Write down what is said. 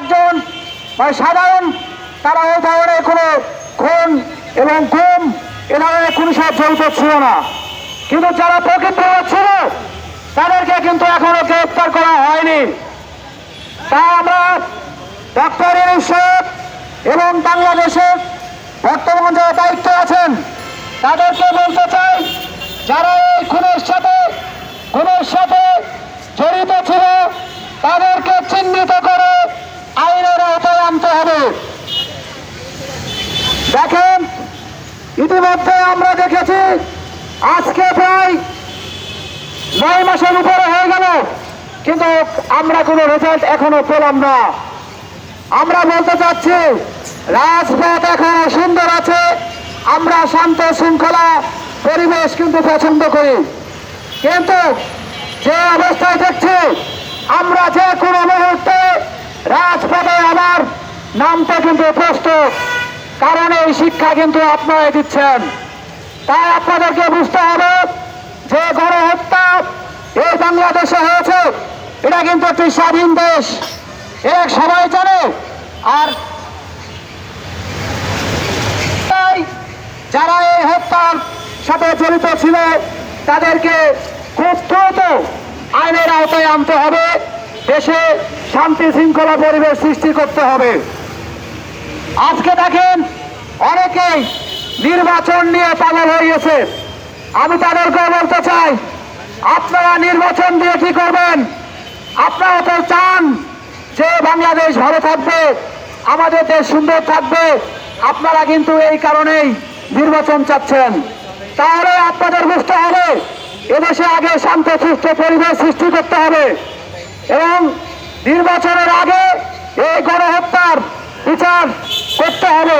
একজন মানে সাধারণ, তারা ওই ধরনের কোনো খুন এবং গুম, এ ধরনের কোনো সব জড়িত ছিল না। কিন্তু যারা প্রকৃত ছিল, তাদেরকে কিন্তু এখনও গ্রেপ্তার করা হয়নি। তা আমরা ডক্টর ইউসুফ এবং বাংলাদেশের বর্তমান যারা দায়িত্ব আছেন, তাদেরকে বলতে চাই, যারা এই খুনের সাথে খুনের সাথে জড়িত ছিল, তাদেরকে চিহ্নিত করে। আনতে হবে। দেখেন, ইতিমধ্যে আমরা দেখেছি, আজকে প্রায় নয় মাসের উপরে হয়ে গেল। কিন্তু আমরা কোনো রেজাল্ট এখনও পেলাম না। আমরা বলতে চাচ্ছি, রাজপথ এখনও সুন্দর আছে। আমরা শান্ত শৃঙ্খলা পরিবেশ কিন্তু পছন্দ করি। কিন্তু যে অবস্থায় দেখছি, আমরা যে কোনো মুহূর্তে রাজপথে আবার নামতে কিন্তু প্রস্তুত, কারণ এই শিক্ষা কিন্তু আপনারা দিচ্ছেন। তাই আপনাদেরকে বুঝতে হবে যে গণহত্যা এই বাংলাদেশে হয়েছে, এটা কিন্তু একটি স্বাধীন দেশ। এর সবাই জানে, আর যারা এই হত্যার সাথে জড়িত ছিল, তাদেরকে খুব দ্রুত আইনের আওতায় আনতে হবে। দেশে শান্তি শৃঙ্খলা পরিবেশ সৃষ্টি করতে হবে। আজকে দেখেন অনেকেই নির্বাচন নিয়ে পাগল হয়ে গেছে। আমি তাদেরকে বলতে চাই, আপনারা নির্বাচন দিয়ে কি করবেন? আপনারা তো চান যে বাংলাদেশ ভালো থাকবে, আমাদের দেশ সুন্দর থাকবে। আপনারা কিন্তু এই কারণেই নির্বাচন চাচ্ছেন। তাহলে আপনাদের বুঝতে হবে, এদেশে আগে শান্ত, সুস্থ পরিবেশ সৃষ্টি করতে হবে। এবং নির্বাচনের আগে এই গণহত্যার বিচার করতে হবে।